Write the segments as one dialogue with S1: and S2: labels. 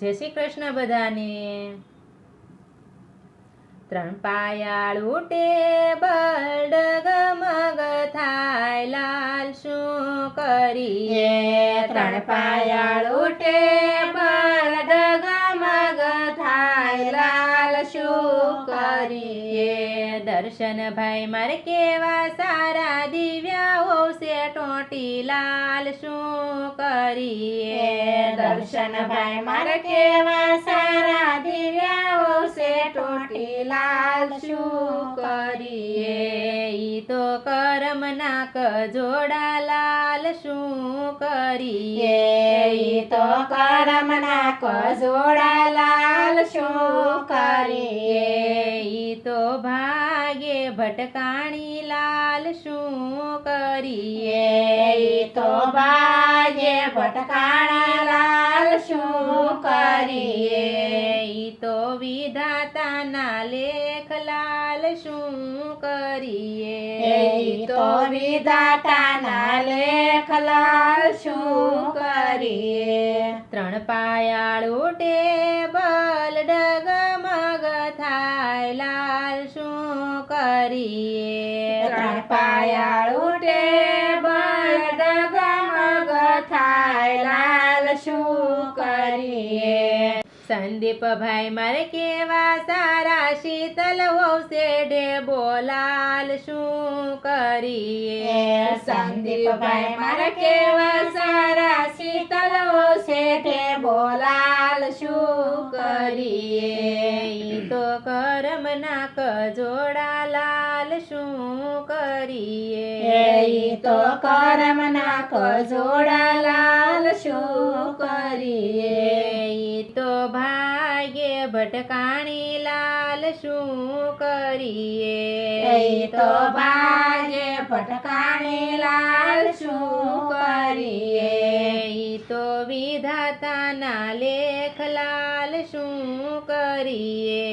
S1: જય શ્રી કૃષ્ણ બધાને. ત્રણ પાયાળું ટેબલ ડગમગ થાય, લાલ શું કરીએ?
S2: ત્રણ પાયાળું ટેબલ
S1: દર્શન ભાઈ મારે કેવા સારા દિવ્યાઓ છે ટોટી લાલ શું કરીએ?
S2: દર્શન ભાઈ મારે કેવા સારા દિવ્યાઓ છે ટોટી લાલ શું કરીએ?
S1: ઈ તો કરમ નાક જોડા લાલ શું કરીએ?
S2: ઈ તો કરમ નાક જોડા લાલ શું કરીએ
S1: ઈ તો ભાગે ભટકાણી લાલ શું કરીએ?
S2: તો બાજે ભટકાણા લાલ શું કરીએ?
S1: તો તો વિધાતાના લેખ લાલ શું કરીએ?
S2: તો વિધાતાના લેખ લાલ શું કરીએ?
S1: ત્રણ પાયાળું ટેબલ ડગમગ થાય લાલ શું કરીએ.
S2: ત્રણ પાયાળું ટેબલ ડગમગ થાય લાલ શું કરીએ?
S1: સંદીપભાઈ મારે કેવા સારા શીતલ વહુશે ડે બોલાલ શું કરીએ?
S2: સંદીપભાઈ મારે કેવા
S1: કરમ નાક જોડા લાલ શું કરીએ?
S2: ઈ તો કરમ નાખ જોડા લાલ શું કરીએ?
S1: ઈ તો ભાગ્ય ભટકાણી લાલ શું કરીએ?
S2: તો ભાગ્ય ભટકાણી લાલ શું કરીએ?
S1: ઈ તો વિધાતાના લેખ લાલ શું કરીએ?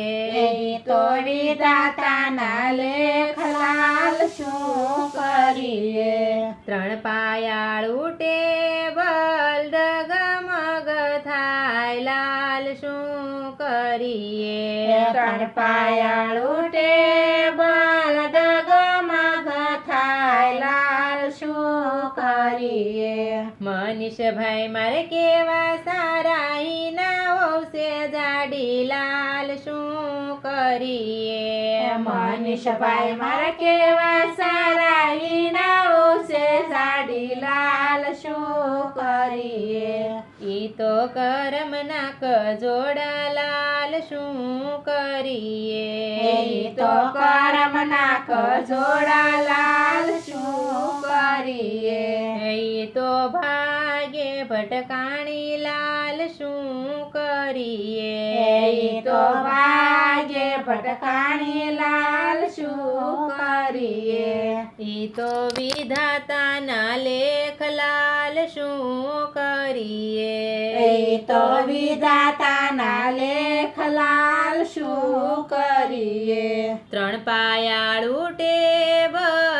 S2: ઈ દાતાના વિધાતાના લેખ લાલ શું કરીએ?
S1: ત્રણ પાયાળું ટેબલ ડગમગ થાય, લાલ શું કરીએ?
S2: ત્રણ પાયાળું ટેબલ ડગમગ થાય, લાલ શું કરીએ?
S1: મનીષભાઈ મારે કેવા સારા હિના છે, જાડી લાલ શું કરીએ?
S2: મનીષભાઈ મારા કેવા સારા ઈનાઓ છે? સાડી લાલ શું કરીએ?
S1: ઈ તો કરમ નાક જોડા લાલ શું કરીએ?
S2: ઈ તો કરમ નાક જોડા લાલ શું કરીએ?
S1: ઈ તો ભાગે ભટકાણી લાલ શું કરીએ?
S2: ઈ તો વાગે ભટકાણી લાલ શું કરીએ?
S1: ઈ તો વિધાતાના લેખ લાલ શું કરીએ?
S2: ઈ તો વિધાતાના લેખ લાલ શું કરીએ?
S1: ત્રણ પાયાળું ટેબલ